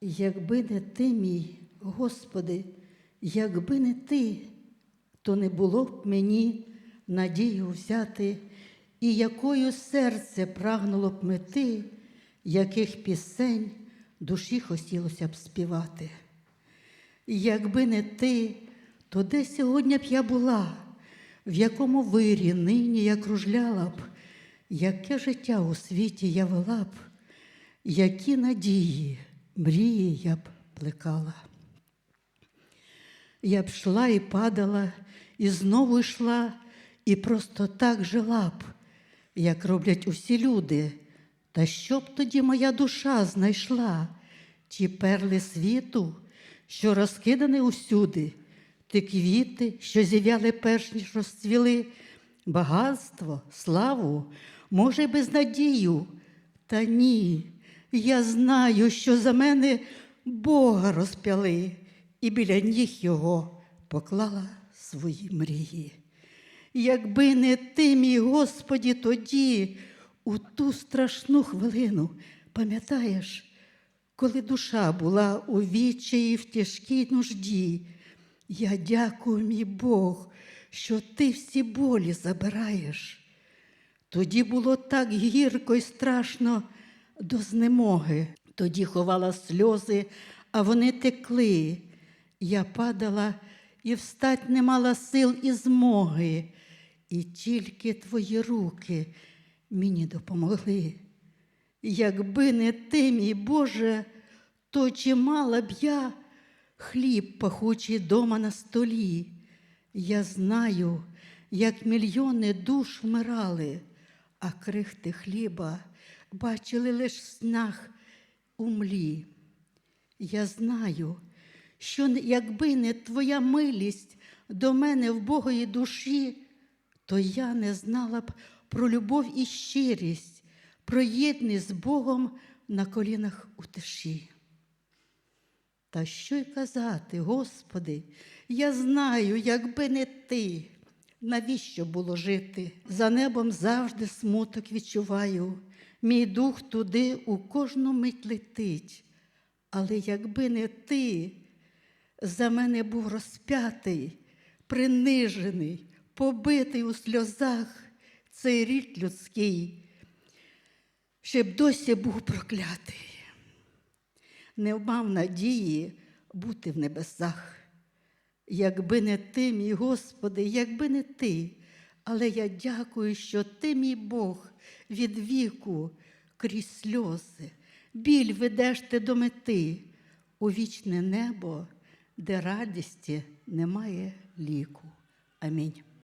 Якби не ти, мій Господи, якби не ти, то не було б мені надію взяти, і якою серце прагнуло б мети, яких пісень душі хотілося б співати. Якби не ти, то де сьогодні б я була, в якому вирі нині я кружляла б, яке життя у світі я вела б, які надії, мрії я б плекала. Я б йшла і падала, і знову йшла, і просто так жила б, як роблять усі люди. Та що б тоді моя душа знайшла, ті перли світу, що розкидані усюди, ті квіти, що зів'яли перш ніж розцвіли, багатство, славу, може, й безнадію. Та ні, я знаю, що за мене Бога розп'яли, і біля ніг його поклала свої мрії. Якби не ти, мій Господі, тоді, у ту страшну хвилину, пам'ятаєш, коли душа була у відчаї в тяжкій нужді, я дякую, мій Бог, що ти всі болі забираєш. Тоді було так гірко й страшно до знемоги. Тоді ховала сльози, а вони текли. Я падала і встать не мала сил і змоги, і тільки твої руки мені допомогли. Якби не ти, мій Боже, то чи мала б я хліб пахучий дома на столі? Я знаю, як мільйони душ вмирали, а крихти хліба бачили лиш в снах у млі. Я знаю, що якби не твоя милість до мене в Богої душі, то я не знала б про любов і щирість, про єдність з Богом на колінах у тиші. Та що й казати, Господи, я знаю, якби не ти, навіщо було жити? За небом завжди смуток відчуваю, мій дух туди у кожну мить летить. Але якби не ти, за мене був розп'ятий, принижений, побитий у сльозах цей рід людський, ще б досі був проклятий не мав надії бути в небесах. Якби не ти, мій Господи, якби не ти, але я дякую, що ти, мій Бог, від віку крізь сльози, біль ведеш ти до мети у вічне небо, де радісті немає ліку. Амінь.